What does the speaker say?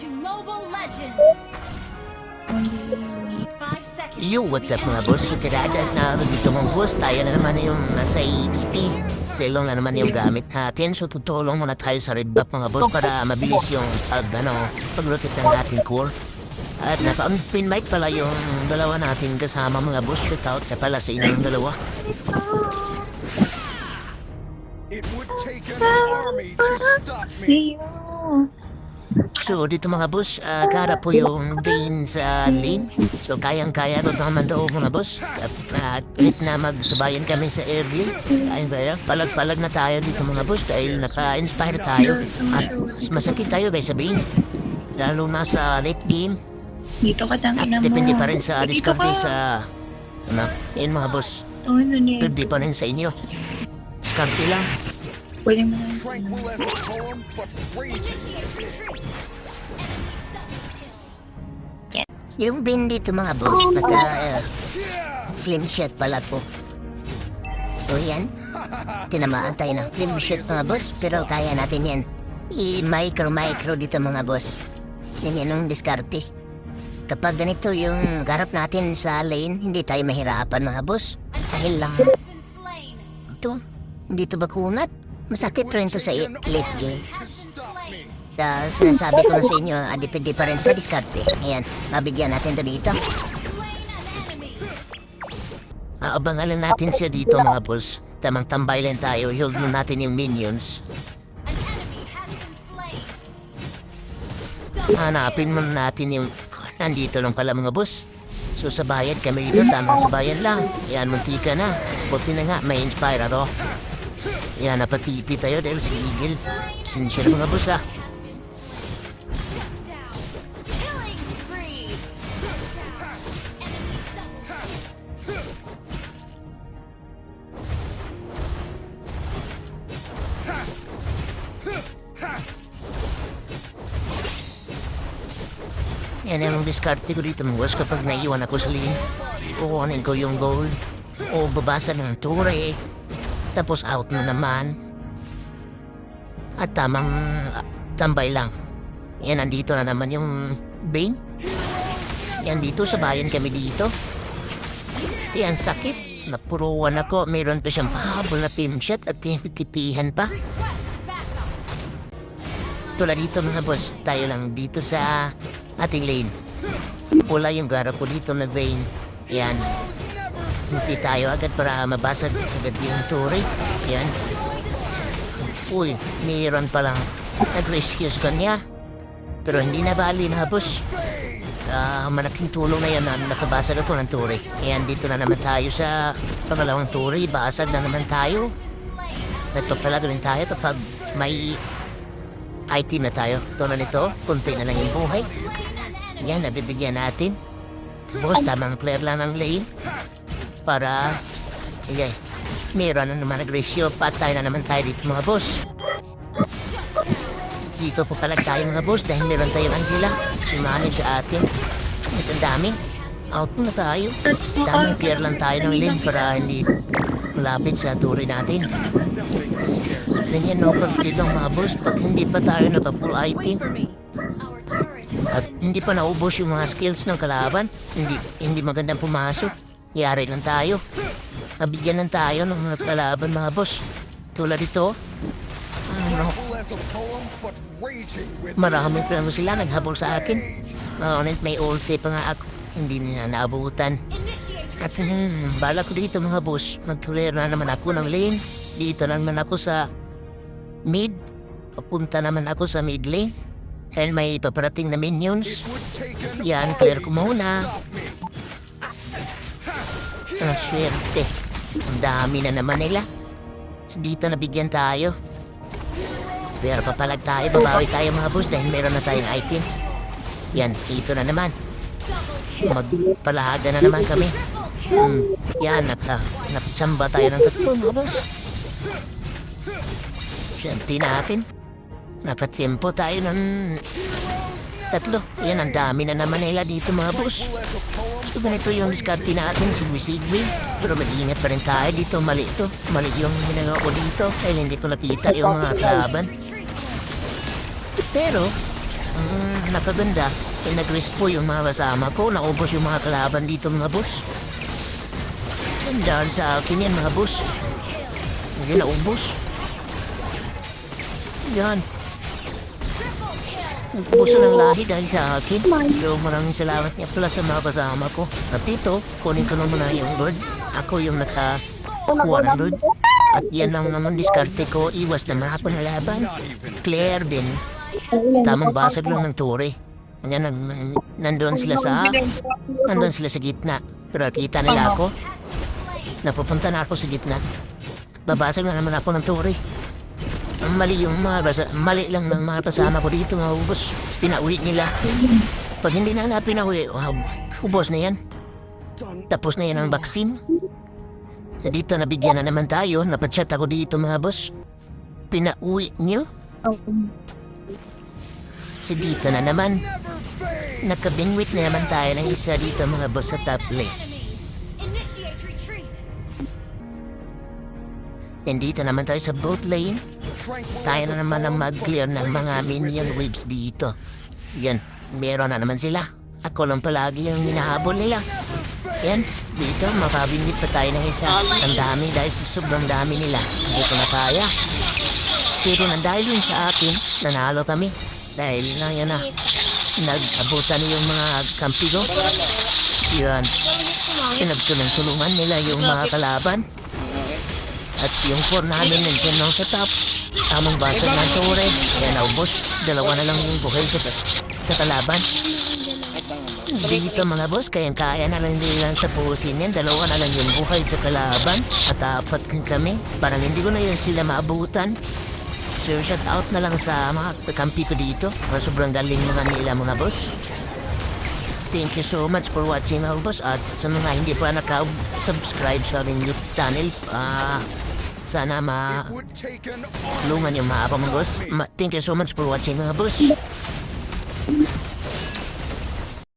to Mobile Legends. Five seconds. Yo, what's up mga boss? So, tiradas na ako dito mga boss. Tayo na naman yung nasa XP. Silong na naman yung gamit natin. So, tutulong muna tayo sa red buff mga boss para mabilis yung pag, ano, pag-rotate ng ating core. At naka-on-pin mic pala yung dalawa natin kasama mga boss. Shootout na pala sa inyong dalawa. It would take an army to stop me. So, dito mga boss, uh, kara po yung Vayne sa lane. So, kayang-kaya daw mga boss. At uh, kahit na magsabayan kami sa early, kaya ba yun? Palag-palag na tayo dito mga boss dahil naka-inspire tayo. At mas masakit tayo ba sabihin. Lalo na sa late game. Dito ka At tangina mo. depende pa rin sa ka. sa... Ano, yun mga boss. Ano? Depende pa rin sa inyo. Diskarte lang. Pwede mo raging. Yung bin dito mga boss, naka... Uh, flame shot pala po. O yan. Tinamaan tayo ng flame shot mga boss, pero kaya natin yan. I-micro-micro dito mga boss. Yan yan ang diskarte. Kapag ganito yung garap natin sa lane, hindi tayo mahirapan mga boss. Dahil lang ito, hindi to bakunat. Masakit rin to sa late game. Sa sinasabi ko na sa inyo, ah, depende pa rin sa diskarte. Ayan, mabigyan natin to dito. Slain an enemy. Aabangan lang natin siya dito mga boss. Tamang tambay lang tayo. Hold mo natin yung minions. Hanapin mo natin yung... Nandito lang pala mga boss. So sa bayan kami dito, tamang sa bayan lang. Yan, muntika na. Buti na nga, may inspire ako. Yan, napatipi tayo dahil si Eagle. Sinsya mga boss ah. Double kill. Yan yung diskarte ko dito mga kapag naiwan ako sa lane. Kukunin ko yung gold. O babasa ng ture. Tapos out na naman. At tamang ah, tambay lang. Yan, nandito na naman yung Bane. Yan dito, sa bayan kami dito. Di, ang sakit. Napuruan ako. Meron pa siyang pahabol na pimshot at tipihan pa. Tulad dito mga boss, tayo lang dito sa ating lane. Pula yung gara ko dito na vein. Yan. Hindi tayo agad para mabasag agad yung turi. Yan. Uy, mayroon palang nag-rescue sa kanya. Pero hindi na bali mga boss. Ah, malaking tulong na yan na nakabasag ako ng turi. Yan, dito na naman tayo sa pangalawang turi. Basag na naman tayo. Ito pala gawin tayo kapag may item na tayo. Ito na nito, kunti na lang yung buhay. Yan, nabibigyan natin. Boss, tamang player lang ng lane. Para, okay, meron na naman nag-ratio. Patay na naman tayo dito mga boss. Dito po pala tayo mga boss dahil meron tayong Angela. Sumanib sa atin. At ang dami. Out na tayo. Daming player lang tayo ng lane para hindi malapit sa turi natin. Ganyan no, pag lang mga boss, pag hindi pa tayo naka-full item at hindi pa naubos yung mga skills ng kalaban, hindi hindi magandang pumasok. Yari lang tayo. Mabigyan lang tayo ng mga kalaban mga boss. Tulad ito, ano, maraming plano sila naghabol sa akin. Ngunit may ulti pa nga ako, hindi nila naabutan. At hmm, bala ko dito mga boss, mag-clear na naman ako ng lane. Dito na naman ako sa mid. Papunta naman ako sa mid lane. And may paparating na minions. Yan, clear ko muna. Ang swerte. Ang dami na naman nila. Dito nabigyan tayo. Pero papalag tayo, babawi tayo mga boss dahil meron na tayong item. Yan, dito na naman. Magpalahaga na naman kami. Hmm, yan, naka, napatsamba tayo ng tatlo mga boss. Siyempre natin. Napatimpo tayo ng tatlo. Yan, ang dami na naman nila dito mga boss. So ganito yung diskarte natin, sigwi-sigwi. Pero mag-iingat pa rin tayo dito, mali ito. Mali yung ginagawa ko dito dahil hindi ko nakita yung mga kalaban. Pero, um, nakaganda, eh nag-risk po yung mga kasama ko. Naubos yung mga kalaban dito mga boss. Tandaan sa akin yan mga boss. Hindi naubos. Yan. Nagpuso ng lahi dahil sa akin. Yo, maraming salamat niya pala sa mga kasama ko. At dito, kunin ko naman na yung Lord. Ako yung naka kuha ng Lord. At yan lang naman diskarte ko. Iwas na mahapon na laban. Claire din. Tamang basag lang ng turi. Yan, nag, nandun sila sa... Nandun sila sa gitna. Pero kita nila ako. Napupunta na ako sa gitna. Babasag na naman ako ng turi. Ang mali yung mga mali lang ng mga kasama ko dito mga ubos. Pinauwi nila. Pag hindi na na pinauwi, wow, ubos na yan. Tapos na yan ang vaccine. Dito nabigyan na naman tayo. Napachat ako dito mga boss. Pinauwi niyo? Si dito na naman. Nakabingwit na naman tayo ng isa dito mga boss sa top lane. And dito naman tayo sa boat lane. Tayo na naman ang mag-clear ng mga minion waves dito. Yan, meron na naman sila. Ako lang palagi yung hinahabol nila. Yan, dito mapabingit pa tayo ng isa. Ang dami dahil sa sobrang dami nila. Hindi ko na kaya. Pero nang dahil yun sa akin, nanalo kami. Dahil na yan na, nag-abutan yung mga kampi ko. Yan, pinagtulong-tulungan nila yung mga kalaban. At yung core namin nandiyan lang sa top. Tamang basa ng tore. Kaya naubos. Dalawa na lang yung buhay sa, sa kalaban. Dito mga boss, kaya kaya na lang nilang tapusin yan. Dalawa na lang yung buhay sa kalaban. At apat kami. Parang hindi ko na yun sila maabutan. So shout out na lang sa mga kampi ko dito. Mga sobrang galing mga nila mga boss. Thank you so much for watching mga boss. At sa mga hindi pa naka-subscribe sa aking YouTube channel, ah, sana ma It would take an tulungan yung mga boss. Ma- thank you so much for watching mga boss.